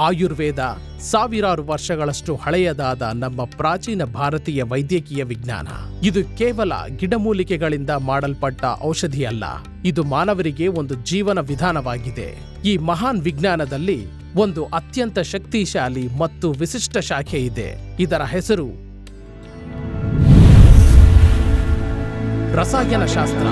ಆಯುರ್ವೇದ ಸಾವಿರಾರು ವರ್ಷಗಳಷ್ಟು ಹಳೆಯದಾದ ನಮ್ಮ ಪ್ರಾಚೀನ ಭಾರತೀಯ ವೈದ್ಯಕೀಯ ವಿಜ್ಞಾನ. ಇದು ಕೇವಲ ಗಿಡಮೂಲಿಕೆಗಳಿಂದ ಮಾಡಲ್ಪಟ್ಟ ಔಷಧಿಯಲ್ಲ. ಇದು ಮಾನವರಿಗೆ ಒಂದು ಜೀವನ ವಿಧಾನವಾಗಿದೆ. ಈ ಮಹಾನ್ ವಿಜ್ಞಾನದಲ್ಲಿ ಒಂದು ಅತ್ಯಂತ ಶಕ್ತಿಶಾಲಿ ಮತ್ತು ವಿಶಿಷ್ಟ ಶಾಖೆ ಇದೆ. ಇದರ ಹೆಸರು ರಸಾಯನಶಾಸ್ತ್ರ.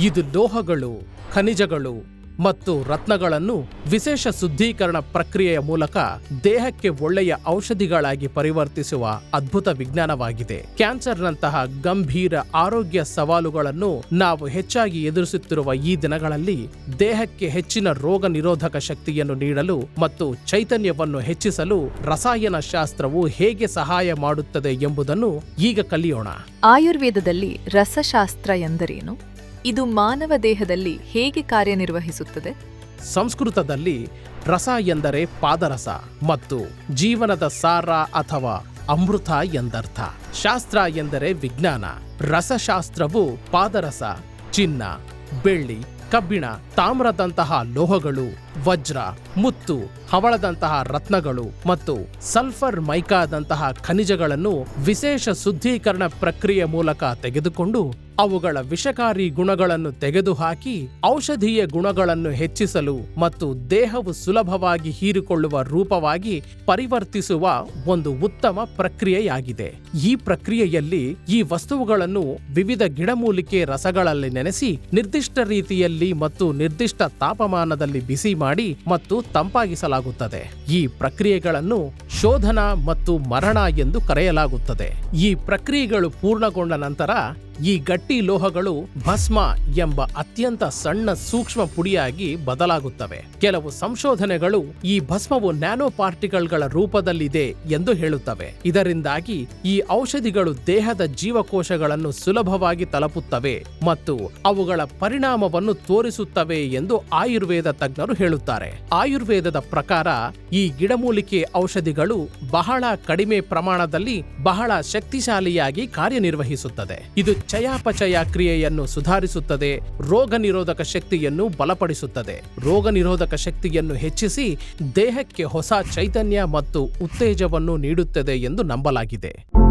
ಇದು ಲೋಹಗಳು, ಖನಿಜಗಳು ಮತ್ತು ರತ್ನಗಳನ್ನು ವಿಶೇಷ ಶುದ್ಧೀಕರಣ ಪ್ರಕ್ರಿಯೆಯ ಮೂಲಕ ದೇಹಕ್ಕೆ ಒಳ್ಳೆಯ ಔಷಧಿಗಳಾಗಿ ಪರಿವರ್ತಿಸುವ ಅದ್ಭುತ ವಿಜ್ಞಾನವಾಗಿದೆ. ಕ್ಯಾನ್ಸರ್ನಂತಹ ಗಂಭೀರ ಆರೋಗ್ಯ ಸವಾಲುಗಳನ್ನು ನಾವು ಹೆಚ್ಚಾಗಿ ಎದುರಿಸುತ್ತಿರುವ ಈ ದಿನಗಳಲ್ಲಿ ದೇಹಕ್ಕೆ ಹೆಚ್ಚಿನ ರೋಗ ನಿರೋಧಕ ಶಕ್ತಿಯನ್ನು ನೀಡಲು ಮತ್ತು ಚೈತನ್ಯವನ್ನು ಹೆಚ್ಚಿಸಲು ರಸಾಯನ ಶಾಸ್ತ್ರವು ಹೇಗೆ ಸಹಾಯ ಮಾಡುತ್ತದೆ ಎಂಬುದನ್ನು ಈಗ ಕಲಿಯೋಣ. ಆಯುರ್ವೇದದಲ್ಲಿ ರಸಶಾಸ್ತ್ರ ಎಂದರೇನು? ಇದು ಮಾನವ ದೇಹದಲ್ಲಿ ಹೇಗೆ ಕಾರ್ಯನಿರ್ವಹಿಸುತ್ತದೆ? ಸಂಸ್ಕೃತದಲ್ಲಿ ರಸ ಎಂದರೆ ಪಾದರಸ ಮತ್ತು ಜೀವನದ ಸಾರ ಅಥವಾ ಅಮೃತ ಎಂದರ್ಥ. ಶಾಸ್ತ್ರ ಎಂದರೆ ವಿಜ್ಞಾನ. ರಸಶಾಸ್ತ್ರವು ಪಾದರಸ, ಚಿನ್ನ, ಬೆಳ್ಳಿ, ಕಬ್ಬಿಣ, ತಾಮ್ರದಂತಹ ಲೋಹಗಳು ವಜ್ರ, ಮುತ್ತು, ಹವಳದಂತಹ ರತ್ನಗಳು ಮತ್ತು ಸಲ್ಫರ್ ಮೈಕಾದಂತಹ ಖನಿಜಗಳನ್ನು ವಿಶೇಷ ಶುದ್ಧೀಕರಣ ಪ್ರಕ್ರಿಯೆ ಮೂಲಕ ತೆಗೆದುಕೊಂಡು ಅವುಗಳ ವಿಷಕಾರಿ ಗುಣಗಳನ್ನು ತೆಗೆದುಹಾಕಿ ಔಷಧೀಯ ಗುಣಗಳನ್ನು ಹೆಚ್ಚಿಸಲು ಮತ್ತು ದೇಹವು ಸುಲಭವಾಗಿ ಹೀರಿಕೊಳ್ಳುವ ರೂಪವಾಗಿ ಪರಿವರ್ತಿಸುವ ಒಂದು ಉತ್ತಮ ಪ್ರಕ್ರಿಯೆಯಾಗಿದೆ. ಈ ಪ್ರಕ್ರಿಯೆಯಲ್ಲಿ ಈ ವಸ್ತುಗಳನ್ನು ವಿವಿಧ ಗಿಡಮೂಲಿಕೆ ರಸಗಳಲ್ಲಿ ನೆನೆಸಿ ನಿರ್ದಿಷ್ಟ ರೀತಿಯಲ್ಲಿ ಮತ್ತು ನಿರ್ದಿಷ್ಟ ತಾಪಮಾನದಲ್ಲಿ ಬಿಸಿ ಮಾಡಿ ಮತ್ತು ತಂಪಾಗಿಸಲಾಗುತ್ತದೆ. ಈ ಪ್ರಕ್ರಿಯೆಗಳನ್ನು ಶೋಧನ ಮತ್ತು ಮರಣ ಎಂದು ಕರೆಯಲಾಗುತ್ತದೆ. ಈ ಪ್ರಕ್ರಿಯೆಗಳು ಪೂರ್ಣಗೊಂಡ ನಂತರ ಈ ಗಟ್ಟಿ ಲೋಹಗಳು ಭಸ್ಮ ಎಂಬ ಅತ್ಯಂತ ಸಣ್ಣ ಸೂಕ್ಷ್ಮ ಪುಡಿಯಾಗಿ ಬದಲಾಗುತ್ತವೆ. ಕೆಲವು ಸಂಶೋಧನೆಗಳು ಈ ಭಸ್ಮವು ನ್ಯಾನೋ ಪಾರ್ಟಿಕಲ್ಗಳ ರೂಪದಲ್ಲಿದೆ ಎಂದು ಹೇಳುತ್ತವೆ. ಇದರಿಂದಾಗಿ ಈ ಔಷಧಿಗಳು ದೇಹದ ಜೀವಕೋಶಗಳನ್ನು ಸುಲಭವಾಗಿ ತಲುಪುತ್ತವೆ ಮತ್ತು ಅವುಗಳ ಪರಿಣಾಮವನ್ನು ತೋರಿಸುತ್ತವೆ ಎಂದು ಆಯುರ್ವೇದ ತಜ್ಞರು ಹೇಳುತ್ತಾರೆ. ಆಯುರ್ವೇದದ ಪ್ರಕಾರ ಈ ಗಿಡಮೂಲಿಕೆ ಔಷಧಿಗಳು ಬಹಳ ಕಡಿಮೆ ಪ್ರಮಾಣದಲ್ಲಿ ಬಹಳ ಶಕ್ತಿಶಾಲಿಯಾಗಿ ಕಾರ್ಯನಿರ್ವಹಿಸುತ್ತದೆ. ಇದು ಚಯಾಪಚಯ ಕ್ರಿಯೆಯನ್ನು ಸುಧಾರಿಸುತ್ತದೆ, ರೋಗ ನಿರೋಧಕ ಶಕ್ತಿಯನ್ನು ಬಲಪಡಿಸುತ್ತದೆ. ರೋಗ ನಿರೋಧಕ ಶಕ್ತಿಯನ್ನು ಹೆಚ್ಚಿಸಿ ದೇಹಕ್ಕೆ ಹೊಸ ಚೈತನ್ಯ ಮತ್ತು ಉತ್ತೇಜವನ್ನು ನೀಡುತ್ತದೆ ಎಂದು ನಂಬಲಾಗಿದೆ.